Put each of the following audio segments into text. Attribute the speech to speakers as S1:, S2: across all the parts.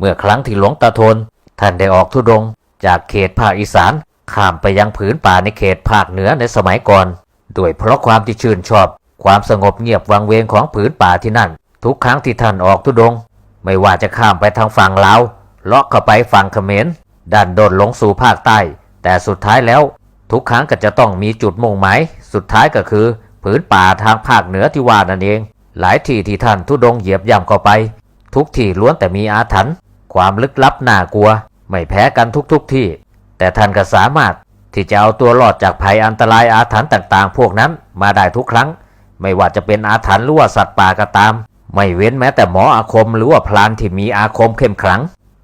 S1: เมื่อครั้งที่หลวงตาทน ท่านได้ออกทุดง จากเขตภาคอีสานข้ามไปยังผืนป่าในเขตภาคเหนือในสมัยก่อนด้วยเพราะความที่ชื่นชอบ ความสงบเงียบวังเวงของผืนป่าที่นั่น ทุกครั้งที่ท่านออกทุดง ไม่ว่าจะข้ามไปทางฝั่งลาวเลาะเข้าไปฝั่งเขมรดันโดนลงสู่ภาคใต้ แต่สุดท้ายแล้ว ทุกครั้งก็จะต้องมีจุดมุ่งหมายสุดท้ายก็คือ ผืนป่าทางภาคเหนือที่ว่านั่นเอง หลายที่ที่ท่านทุดงเหยียบย่ำเข้าไป ทุกที่ล้วนแต่มีอาถรรพ์ ความลึกลับน่ากลัว ไม่แพ้กันทุกๆทที่ แต่ท่านก็สามารถที่จะเอาตัวรอดจากภัยอันตรายอาถรรพ์ต่างๆ พวกนั้นมาได้ทุกครั้ง ไม่ว่าจะเป็นอาถรรพ์หรือว่าสัตว์ป่าก็ตาม ไม่เว้นแม้แต่หมออาคมหรือว่าพลานที่มีอาคมเข้มขลัง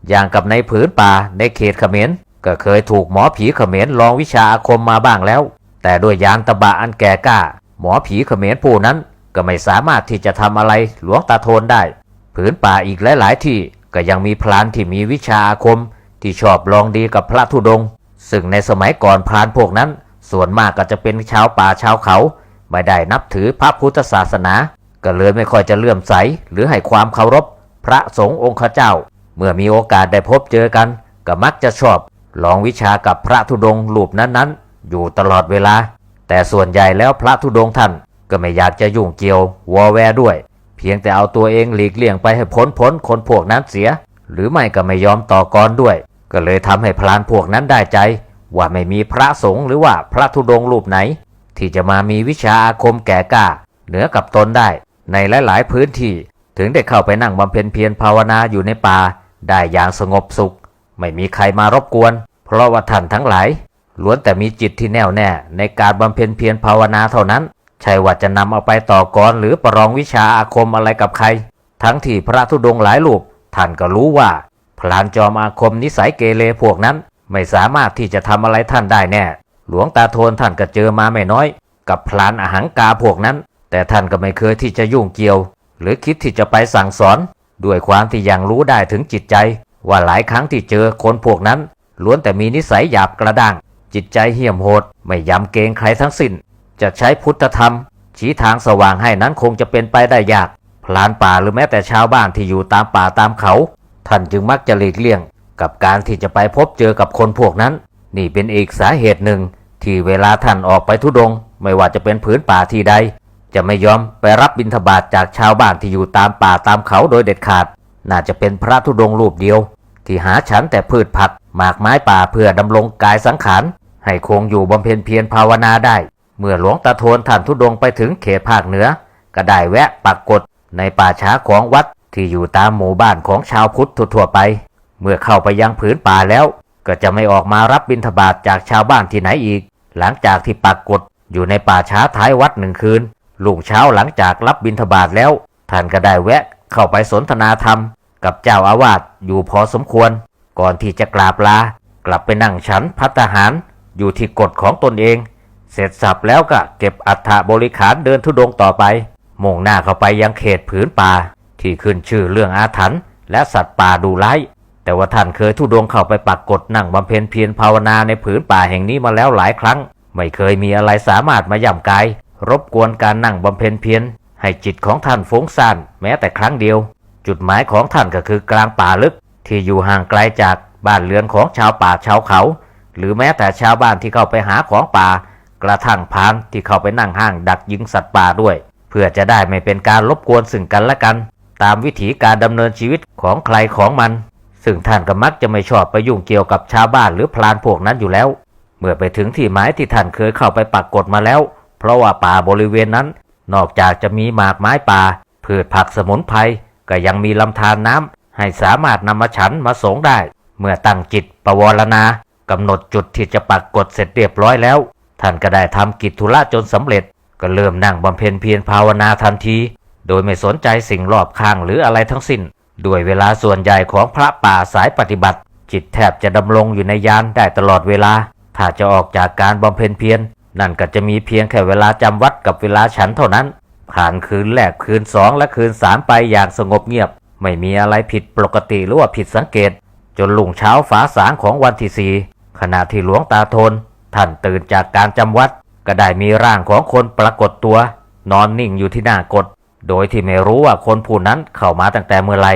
S1: อย่างกับในผืนป่าในเขตเขมรก็เคยถูกหมอผีเขมรลองวิชาอาคมมาบ้างแล้ว แต่ด้วยยานตะบะอันแก่กล้า หมอผีเขมรผู้นั้นก็ไม่สามารถที่จะทำอะไรหลวงตาโทนได้ ผืนป่าอีกหลายๆที่ ก็ยังมีพลานที่มีวิชาอาคมที่ชอบลองดีกับพระธุดง ซึ่งในสมัยก่อนพรานพวกนั้น ส่วนมากก็จะเป็นชาวป่าชาวเขา ไม่ได้นับถือพระพุทธศาสนา ก็เลยไม่ค่อยจะเลื่อมใสหรือให้ความเคารพ พระสงฆ์องค์เจ้า เมื่อมีโอกาสได้พบเจอกัน ก็มักจะชอบลองวิชากับพระธุดงค์รูปนั้นๆ อยู่ตลอดเวลา แต่ส่วนใหญ่แล้วพระธุดงค์ท่านก็ไม่อยากจะยุ่งเกี่ยววอแวด้วย เพียงแต่เอาตัวเองหลีกเลี่ยงไปให้พ้นพ้นคนพวกนั้นเสีย หรือไม่ก็ไม่ยอมต่อกรด้วย ก็เลยทำให้พลานพวกนั้นได้ใจ ว่าไม่มีพระสงฆ์หรือว่าพระธุดงรูปไหน ที่จะมามีวิชาอาคมแก่กล้า เหนือกับตนได้ ในหลาย ๆ พื้นที่ถึงได้เข้าไปนั่งบำเพ็ญเพียรภาวนาอยู่ในป่า ได้อย่างสงบสุข ไม่มีใครมารบกวน เพราะว่าท่านทั้งหลายล้วนแต่มีจิตที่แน่วแน่ในการบำเพ็ญเพียรภาวนาเท่านั้น ใช่ว่าจะนำเอาไปต่อกรหรือประลองวิชาอาคมอะไรกับใคร ทั้งที่พระธุดงค์หลายรูปท่านก็รู้ว่า พลานจอมอาคมนิสัยเกเรพวกนั้น ไม่สามารถที่จะทำอะไรท่านได้แน่ หลวงตาโทนท่านก็เจอมาไม่น้อย กับพลานอาหังกาพวกนั้น แต่ท่านก็ไม่เคยที่จะยุ่งเกี่ยว หรือคิดที่จะไปสั่งสอน ด้วยความที่ยังรู้ได้ถึงจิตใจ ว่าหลายครั้งที่เจอคนพวกนั้นล้วนแต่มีนิสัยหยาบกระด้างจิตใจเหี้ยมโหดไม่ยำเกรงใครทั้งสิ้น จะใช้พุทธธรรม ชี้ทางสว่างให้นั้นคงจะเป็นไปได้ยาก พลานป่าหรือแม้แต่ชาวบ้านที่อยู่ตามป่าตามเขา ท่านจึงมักจะหลีกเลี่ยง กับการที่จะไปพบเจอกับคนพวกนั้น นี่เป็นอีกสาเหตุหนึ่ง ที่เวลาท่านออกไปทุดง ไม่ว่าจะเป็นผืนป่าที่ใด จะไม่ยอมไปรับบิณฑบาตจากชาวบ้านที่อยู่ตามป่าตามเขาโดยเด็ดขาด น่าจะเป็นพระธุดงค์รูปเดียว ที่หาฉันแต่พืชผักหมากไม้ป่าเพื่อดำรงกายสังขารให้คงอยู่บำเพ็ญเพียรภาวนาได้ เมื่อหลวงตาโทนท่านทุดงไปถึงเขตภาคเหนือ ก็ได้แวะปักกฏในป่าช้าของวัดที่อยู่ตามหมู่บ้านของชาวพุทธทั่วไป เมื่อเข้าไปยังผืนป่าแล้ว ก็จะไม่ออกมารับบิณฑบาตจากชาวบ้านที่ไหนอีก หลังจากที่ปักกฏอยู่ในป่าช้าท้ายวัดหนึ่งคืนลุงเช้าหลังจากรับบิณฑบาตแล้ว ท่านก็ได้แวะเข้าไปสนทนาธรรม กับเจ้าอาวาสอยู่พอสมควร ก่อนที่จะกราบลา กลับไปนั่งฉันพัตหารอยู่ที่กฎของตนเอง เสร็จสับแล้วก็เก็บอัฐบริขารเดินทุดงต่อไป มุ่งหน้าเข้าไปยังเขตผืนป่า ที่ขึ้นชื่อเรื่องอาถรรพ์และสัตว์ป่าดูร้ายแต่ว่าท่านเคยทุดงเข้าไปปักกฎนั่งบำเพ็ญเพียรภาวนาในผืนป่าแห่งนี้มาแล้วหลายครั้ง ไม่เคยมีอะไรสามารถมาย่ำกาย รบกวนการนั่งบำเพ็ญเพียรให้จิตของท่านฟุ้งซ่านแม้แต่ครั้งเดียว จุดหมายของท่านก็คือกลางป่าลึก ที่อยู่ห่างไกลจากบ้านเรือนของชาวป่าชาวเขา หรือแม้แต่ชาวบ้านที่เข้าไปหาของป่า กระทั่งพรานที่เข้าไปนั่งห้างดักยิงสัตว์ป่าด้วย เพื่อจะได้ไม่เป็นการรบกวนซึ่งกันและกัน ตามวิถีการดำเนินชีวิตของใครของมัน ซึ่งท่านก็มักจะไม่ชอบไปยุ่งเกี่ยวกับชาวบ้านหรือพลานพวกนั้นอยู่แล้ว เมื่อไปถึงที่หมายที่ท่านเคยเข้าไปปักกฎมาแล้ว เพราะว่าป่าบริเวณนั้น นอกจากจะมีหมากไม้ป่าพืชผักสมุนไพรก็ยังมีลำธารน้ำให้สามารถนำมาฉันมาสงได้ เมื่อตั้งจิตประวรณากำหนดจุดที่จะปักกฎเสร็จเรียบร้อยแล้ว ท่านก็ได้ทำกิจธุระจนสำเร็จ ก็เริ่มนั่งบำเพ็ญเพียรภาวนาทันที โดยไม่สนใจสิ่งรอบข้างหรืออะไรทั้งสิ้น ด้วยเวลาส่วนใหญ่ของพระป่าสายปฏิบัติ จิตแทบจะดำรงอยู่ในยานได้ตลอดเวลา ถ้าจะออกจากการบำเพ็ญเพียรนั่นก็จะมีเพียงแค่เวลาจำวัดกับเวลาฉันเท่านั้น ผ่านคืนแรกคืนสองและคืนสามไปอย่างสงบเงียบ ไม่มีอะไรผิดปกติหรือว่าผิดสังเกต จนลุ่งเช้าฟ้าสางของวันที่สี่ขณะที่หลวงตาทน ท่านตื่นจากการจำวัด ก็ได้มีร่างของคนปรากฏตัว นอนนิ่งอยู่ที่หน้ากฎโดยที่ไม่รู้ว่าคนผู้นั้นเข้ามาตั้งแต่เมื่อไร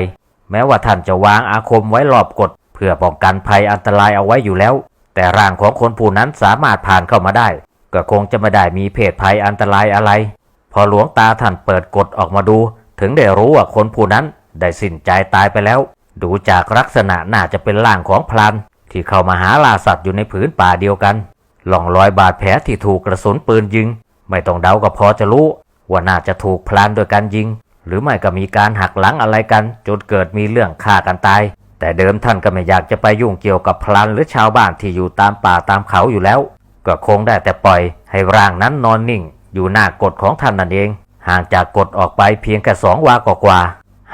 S1: แม้ว่าท่านจะวางอาคมไว้รอบกฎเพื่อป้องกันภัยอันตรายเอาไว้อยู่แล้ว แต่ร่างของคนผู้นั้นสามารถผ่านเข้ามาได้ ก็คงจะไม่ได้มีเพศภัยอันตรายอะไร พอหลวงตาท่านเปิดกฎออกมาดู ถึงได้รู้ว่าคนผู้นั้นได้สิ้นใจตายไปแล้ว ดูจากลักษณะน่าจะเป็นร่างของพลันที่เข้ามาหาล่าสัตว์อยู่ในผืนป่าเดียวกัน ล่องรอยบาดแผลที่ถูกกระสุนปืนยิง ไม่ต้องเดาก็พอจะรู้ ว่าน่าจะถูกพลานโดยการยิง หรือไม่ก็มีการหักหลังอะไรกันจนเกิดมีเรื่องฆ่ากันตาย แต่เดิมท่านก็ไม่อยากจะไปยุ่งเกี่ยวกับพลันหรือชาวบ้านที่อยู่ตามป่าตามเขาอยู่แล้ว ก็คงได้แต่ปล่อยให้ร่างนั้นนอนนิ่ง อยู่หน้ากฎของท่านนั่นเอง ห่างจากกฎออกไปเพียงแค่สองวากว่า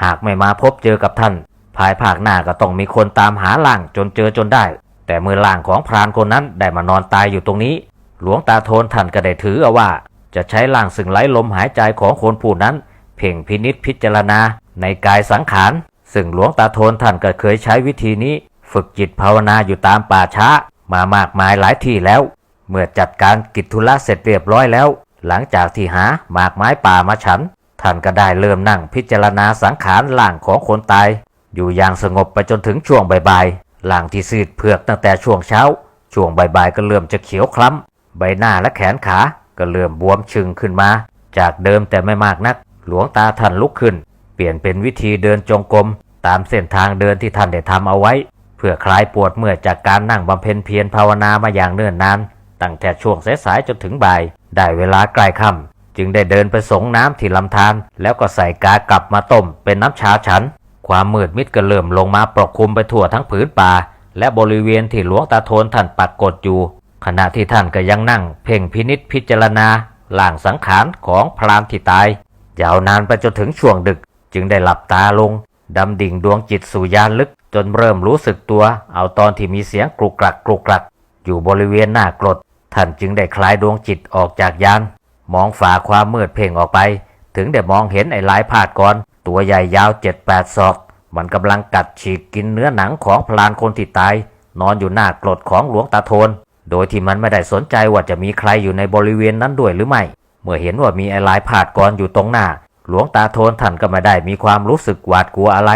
S1: หากไม่มาพบเจอกับท่าน ภายภาคหน้าก็ต้องมีคนตามหาล่างจนเจอจนได้ แต่เมื่อล่างของพรานคนนั้นได้มานอนตายอยู่ตรงนี้ หลวงตาโทนท่านก็ได้ถือเอาว่า จะใช้ล่างซึ่งไหลลมหายใจของคนผู้นั้น เพ่งพินิษพิจารณา ในกายสังขาร ซึ่งหลวงตาโทนท่านก็เคยใช้วิธีนี้ ฝึกจิตภาวนาอยู่ตามป่าช้ามามากมายหลายที่แล้ว เมื่อจัดการกิจธุระเสร็จเรียบร้อยแล้ว หลังจากที่หาหมากไม้ป่ามาฉัน ท่านก็ได้เริ่มนั่งพิจารณาสังขารล่างของคนตาย อยู่อย่างสงบไปจนถึงช่วงบ่าย ล่างที่ซีดเผือกตั้งแต่ช่วงเช้า ช่วงบ่ายๆก็เริ่มจะเขียวคล้ำ ใบหน้าและแขนขาก็เริ่มบวมชึงขึ้นมา จากเดิมแต่ไม่มากนัก หลวงตาท่านลุกขึ้น เปลี่ยนเป็นวิธีเดินจงกรมตามเส้นทางเดินที่ท่านได้ทำเอาไว้ เพื่อคลายปวดเมื่อยจากการนั่งบำเพ็ญเพียรภาวนามาอย่างเนิ่นนาน ตั้งแต่ช่วงสายๆจนถึงบ่าย ได้เวลาใกล้ค่ำจึงได้เดินไปสงน้ำที่ลำธารแล้วก็ใส่กากลับมาต้มเป็นน้ำชาฉัน ความมืดมิดก็เริ่มลงมาปกคลุมไปทั่วทั้งผืนป่า และบริเวณที่หลวงตาโทนท่านปักกดอยู่ ขณะที่ท่านก็ยังนั่ง เพ่งพินิษพิจารณาล่างสังขารของพรานที่ตาย ยาวนานไปจนถึงช่วงดึก จึงได้หลับตาลงดำดิ่งดวงจิตสู่ยานลึก จนเริ่มรู้สึกตัว เอาตอนที่มีเสียงกรุกรักกรุกรัก อยู่บริเวณหน้ากรดท่านจึงได้คลายดวงจิตออกจากยาน มองฝ่าความมืดเพ่งออกไป ถึงได้มองเห็นไอ้ลายพาดกร ตัวใหญ่ยาวเจ็ดแปดศอก มันกำลังกัดฉีกกินเนื้อหนังของพลานคนที่ตาย นอนอยู่หน้ากรดของหลวงตาโทน โดยที่มันไม่ได้สนใจว่าจะมีใครอยู่ในบริเวณนั้นด้วยหรือไม่ เมื่อเห็นว่ามีไอ้ลายพาดกรอยู่ตรงหน้า หลวงตาโทนท่านก็ไม่ได้มีความรู้สึกหวาดกลัวอะไร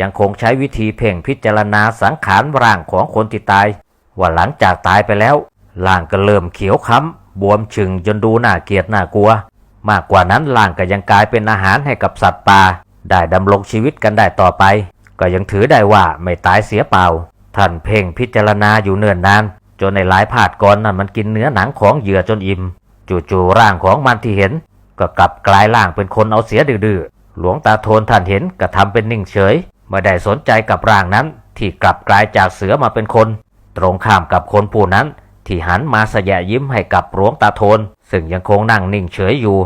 S1: ยังคงใช้วิธีเพ่งพิจารณาสังขารร่างของคนที่ตาย ว่าหลังจากตายไปแล้วร่างก็เริ่มเขียวค้ำบวมชึงจนดูน่าเกลียดน่ากลัว มากกว่านั้นร่างก็ยังกลายเป็นอาหารให้กับสัตว์ป่า ได้ดำรงชีวิตกันได้ต่อไป ก็ยังถือได้ว่าไม่ตายเสียเปล่า ท่านเพ่งพิจารณาอยู่เนิ่นนาน จนในหลายผาดกรนั้นมันกินเนื้อหนังของเหยื่อจนอิ่มจู่ๆร่างของมันที่เห็น ก็กลับกลายร่างเป็นคนเอาเสียดื้อหลวงตาโทนท่านเห็นก็ทำเป็นนิ่งเฉยไม่ได้สนใจกับร่างนั้น ที่กลับกลายจากเสือมาเป็นคน ตรงข้ามกับคนผู้นั้น ที่หันมาแสยะยิ้มให้กับหลวงตาโทน ซึ่งยังคงนั่งนิ่งเฉยอยู่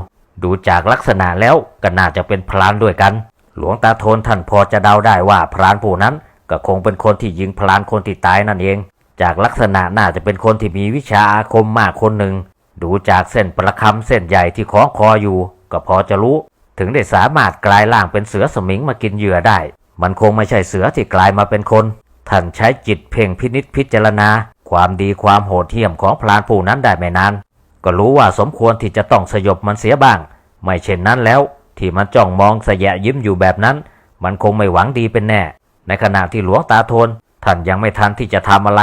S1: ดูจากลักษณะแล้วก็น่าจะเป็นพรานด้วยกัน หลวงตาโทนท่านพอจะเดาได้ว่าพรานผู้นั้น ก็คงเป็นคนที่ยิงพรานคนที่ตายนั่นเอง จากลักษณะน่าจะเป็นคนที่มีวิชาอาคมมากคนหนึ่ง ดูจากเส้นประคำเส้นใหญ่ที่คล้องคออยู่ ก็พอจะรู้ ถึงได้สามารถกลายร่างเป็นเสือสมิงมากินเหยื่อได้ มันคงไม่ใช่เสือที่กลายมาเป็นคน ท่านใช้จิตเพ่งพินิษพิจารณา ความดีความโหดเหี้ยมของพรานผู้นั้นได้ไม่นาน ก็รู้ว่าสมควรที่จะต้องสยบมันเสียบ้าง ไม่เช่นนั้นแล้ว ที่มันจ้องมองสยะยิ้มอยู่แบบนั้น มันคงไม่หวังดีเป็นแน่ ในขณะที่หลวงตาโทนท่านยังไม่ทันที่จะทำอะไร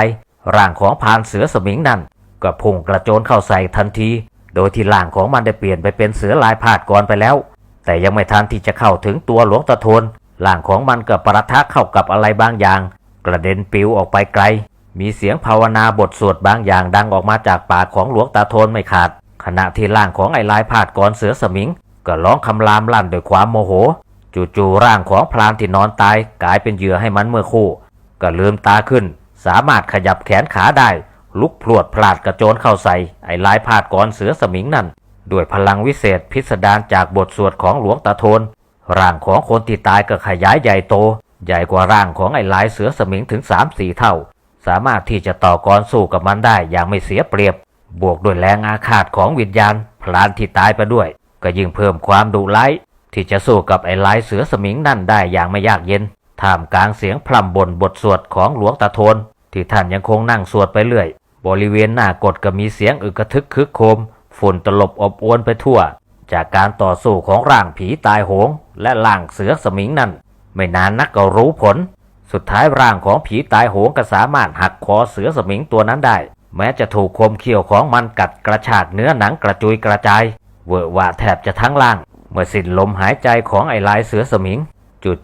S1: ร่างของพานเสือสมิงนั่นก็พุ่งกระโจนเข้าใส่ทันที โดยที่ร่างของมันได้เปลี่ยนไปเป็นเสือลายพาดกรไปแล้ว แต่ยังไม่ทันที่จะเข้าถึงตัวหลวงตาโทนร่างของมันก็ประทะเข้ากับอะไรบางอย่าง กระเด็นปิวออกไปไกล มีเสียงภาวนาบทสวดบางอย่างดังออกมาจากปากของหลวงตาโทนไม่ขาด ขณะที่ร่างของไอ้ลายพาดกรเสือสมิง ก็ร้องคำรามลั่นด้วยความโมโห จู่ๆร่างของพรานที่นอนตายกลายเป็นเหยื่อให้มันเมื่อคู่ ก็ลืมตาขึ้น สามารถขยับแขนขาได้ ลุกพลวดพลาดกระโจนเข้าใส่ไอ้ลายพาดกรเสือสมิงนั่นด้วยพลังวิเศษพิสดารจากบทสวดของหลวงตาโทนร่างของคนที่ตายก็ขยายใหญ่โต ใหญ่กว่าร่างของไอ้ลายเสือสมิงถึง3ามสี่เท่า สามารถที่จะต่อกรสู้กับมันได้อย่างไม่เสียเปรียบ บวกด้วยแรงอาฆาตของวิญญาณพลานที่ตายไปด้วย ก็ยิ่งเพิ่มความดุร้ายที่จะสู้กับไอ้ลายเสือสมิงนั่นได้อย่างไม่ยากเย็นท่ามกลางเสียงพร่ำบ่นบทสวดของหลวงตาโทน ที่ท่านยังคงนั่งสวดไปเรื่อย บริเวณหน้ากดก็มีเสียงอึกระทึกคึกโครมฝุ่นตลบอบอวนไปทั่ว จากการต่อสู้ของร่างผีตายโหง และร่างเสือสมิงนั่น ไม่นานนักก็รู้ผล สุดท้ายร่างของผีตายโหงก็สามารถหักคอเสือสมิงตัวนั้นได้ แม้จะถูกคมเขี้ยวของมันกัดกระชากเนื้อหนังกระจุยกระจาย เวอะหวะแทบจะทั้งล่าง เมื่อสิ้นลมหายใจของไอ้ลายเสือสมิง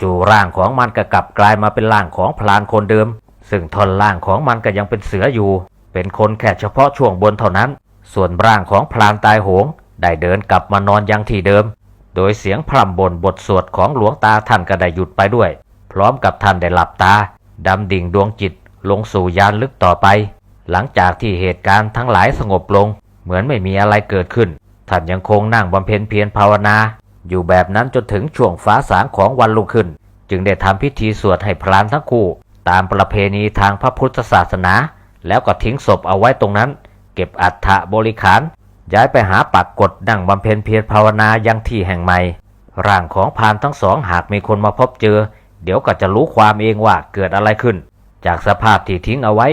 S1: จู่ๆร่างของมันก็กลับกลายมาเป็นร่างของพลานคนเดิม ซึ่งท่อนล่างของมันก็ยังเป็นเสืออยู่ เป็นคนแค่เฉพาะช่วงบนเท่านั้น ส่วนร่างของพลานตายโหง ได้เดินกลับมานอนยังที่เดิม โดยเสียงพร่ำบ่นบทสวดของหลวงตาท่านก็ได้หยุดไปด้วย ร้อมกับท่านได้หลับตาดำดิ่งดวงจิตลงสู่ยานลึกต่อไป หลังจากที่เหตุการณ์ทั้งหลายสงบลง เหมือนไม่มีอะไรเกิดขึ้น ท่านยังคงนั่งบำเพ็ญเพียรภาวนา อยู่แบบนั้นจนถึงช่วงฟ้าสางของวันรุ่งขึ้น จึงได้ทำพิธีสวดให้พรานทั้งคู่ ตามประเพณีทางพระพุทธศาสนา แล้วก็ทิ้งศพเอาไว้ตรงนั้น เก็บอัฐะบริขาร ย้ายไปหาปักกดนั่งบำเพ็ญเพียรภาวนายังที่แห่งใหม่ร่างของพรานทั้งสองหากมีคนมาพบเจอ เดี๋ยวก็จะรู้ความเองว่าเกิดอะไรขึ้น จากสภาพที่ทิ้งเอาไว้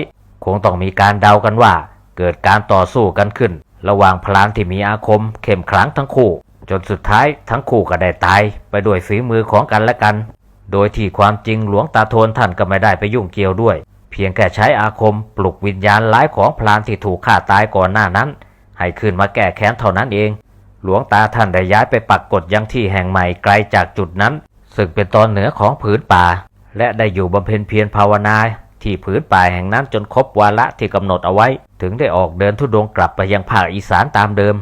S1: คงต้องมีการเดากันว่า เกิดการต่อสู้กันขึ้น ระหว่างพรานที่มีอาคมเข้มขลังทั้งคู่ จนสุดท้ายทั้งคู่ก็ได้ตาย ไปด้วยฝีมือของกันและกัน โดยที่ความจริงหลวงตาโทนท่านก็ไม่ได้ไปยุ่งเกี่ยวด้วย เพียงแค่ใช้อาคมปลุกวิญญาณร้ายของพรานที่ถูกฆ่าตายก่อนหน้านั้น ให้ขึ้นมาแก้แค้นเท่านั้นเองหลวงตาท่านได้ย้ายไปปักกฎยังที่แห่งใหม่ไกลจากจุดนั้น ซึ่งเป็นตอนเหนือของผืนป่า และได้อยู่บำเพ็ญเพียรภาวนาที่ผืนป่าแห่งนั้นจนครบวาระที่กำหนดเอาไว้ ถึงได้ออกเดินทุดงค์กลับไปยังภาคอีสานตามเดิม